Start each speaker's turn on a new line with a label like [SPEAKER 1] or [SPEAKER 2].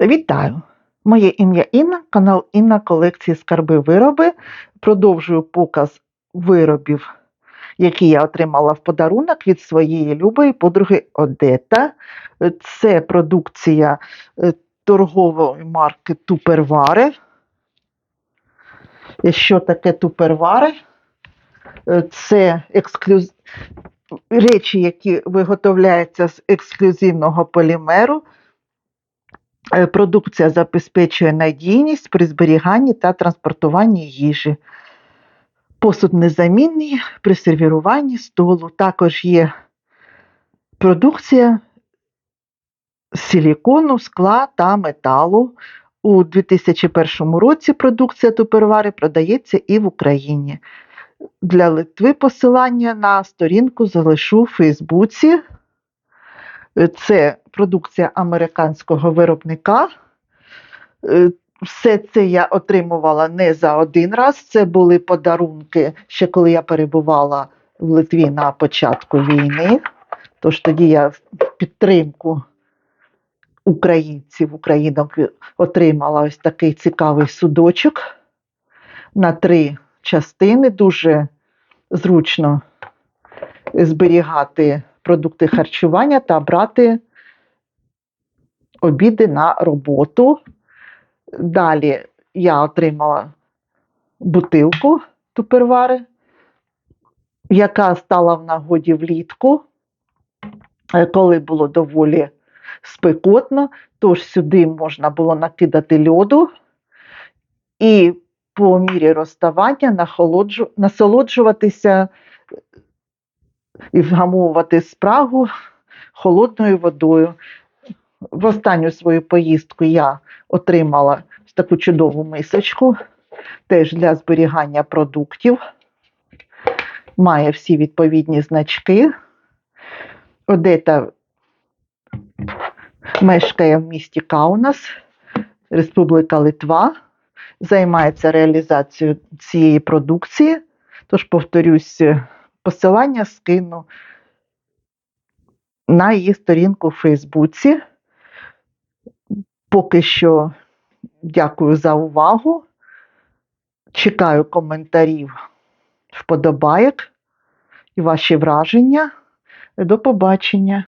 [SPEAKER 1] Вітаю! Моє ім'я Інна, канал Інна колекції Скарби Вироби. Продовжую показ виробів, які я отримала в подарунок від своєї любої подруги Одета. Е, Це продукція е, торгової марки Тупервари. Що таке тупервари? Е, Це ексклюз... речі, які виготовляються з ексклюзивного полімеру. Е, Продукція забезпечує надійність при зберіганні та транспортуванні їжі. Посуд незамінний при сервіруванні столу. Також є продукція силікону, скла та металу. У 2001 році продукція тупервари продається і в Україні. Для Литви посилання на сторінку залишу у Фейсбуці. Е, Це продукція американського виробника. Е, Все це я отримувала не за один раз. Це були подарунки ще коли я перебувала в Литві на початку війни. Тож тоді я в підтримку українців, українок отримала ось такий цікавий судочок на три частини. Дуже зручно зберігати продукти харчування та брати обіди на роботу. Далі я отримала бутилку тупервари, яка стала в нагоді влітку, е, коли було доволі спекотно, тож сюди можна було накидати льоду і по мірі розставання насолоджуватися і вгамовувати спрагу холодною водою. В останню свою поїздку я отримала таку чудову мисочку, теж для зберігання продуктів. Має всі відповідні значки. Одета мешкає в місті Каунас, Республіка Литва, займається реалізацією цієї продукції. Тож, повторюсь, посилання скину на її сторінку в Фейсбуці. Поки що дякую за увагу. Чекаю коментарів, вподобайок і ваші враження. До побачення!